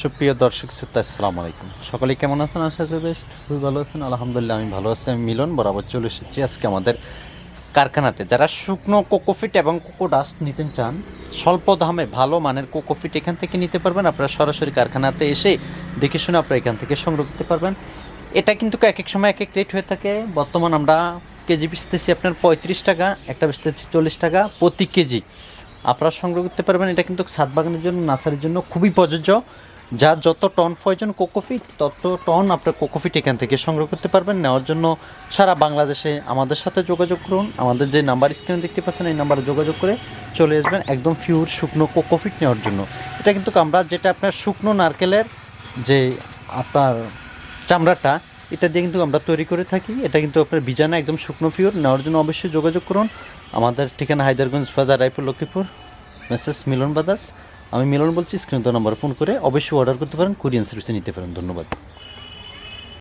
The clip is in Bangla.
সুপ্রিয় দর্শক শ্রোতা, আসসালামু আলাইকুম। সকলে কেমন আছেন? আশা করি বেশ খুবই ভালো আছেন। আলহামদুলিল্লাহ, আমি ভালো আছি। আমি মিলন বরাবর চলে এসেছি আজকে আমাদের কারখানাতে। যারা শুকনো কোকোফিট এবং কোকো ডাস্ট নিতে চান, স্বল্প দামে ভালো মানের কোকোফিট এখান থেকে নিতে পারবেন। আপনারা সরাসরি কারখানাতে এসে দেখে শুনে আপনারা এখান থেকে সংগ্রহ করতে পারবেন। এটা কিন্তু এক এক সময় এক এক রেট হয়ে থাকে। বর্তমান আমরা কেজি বেচতেছি আপনার পঁয়ত্রিশ টাকা, একটা বেচতেছি চল্লিশ টাকা প্রতি কেজি। আপনারা সংগ্রহ করতে পারবেন। এটা কিন্তু ছাদ বাগানের জন্য, নার্সারির জন্য খুবই প্রযোজ্য। যার যত টন প্রয়োজন কোকোফিট তত টন আপনার কোকোফিট এখান থেকে সংগ্রহ করতে পারবেন। নেওয়ার জন্য সারা বাংলাদেশে আমাদের সাথে যোগাযোগ করুন। আমাদের যে নাম্বার স্ক্রিনে দেখতে পাচ্ছেন, এই নাম্বারে যোগাযোগ করে চলে আসবেন একদম পিওর শুকনো কোকোফিট নেওয়ার জন্য। এটা কিন্তু আমরা যেটা আপনার শুকনো নারকেলের যে আপনার চামড়াটা, এটা দিয়ে কিন্তু আমরা তৈরি করে থাকি। এটা কিন্তু আপনার বিজানা একদম শুকনো পিওর নেওয়ার জন্য অবশ্যই যোগাযোগ করুন। আমাদের ঠিকানা হায়দারগঞ্জ বাজার, রায়পুর, লক্ষ্মীপুর। মেসেজ মিলন বাদাস আমি মিলন বলছি স্ক্রিন নম্বর ফোন করে অবশ্যই অর্ডার করতে পারেন কুরিয়ান সার্ভিসে নিতে পারেন। ধন্যবাদ।